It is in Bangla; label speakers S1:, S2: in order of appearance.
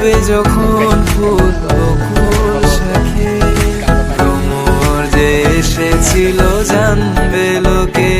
S1: ফুটবে যখন ফুল শাখে। যে এসেছিল জানবে লোকে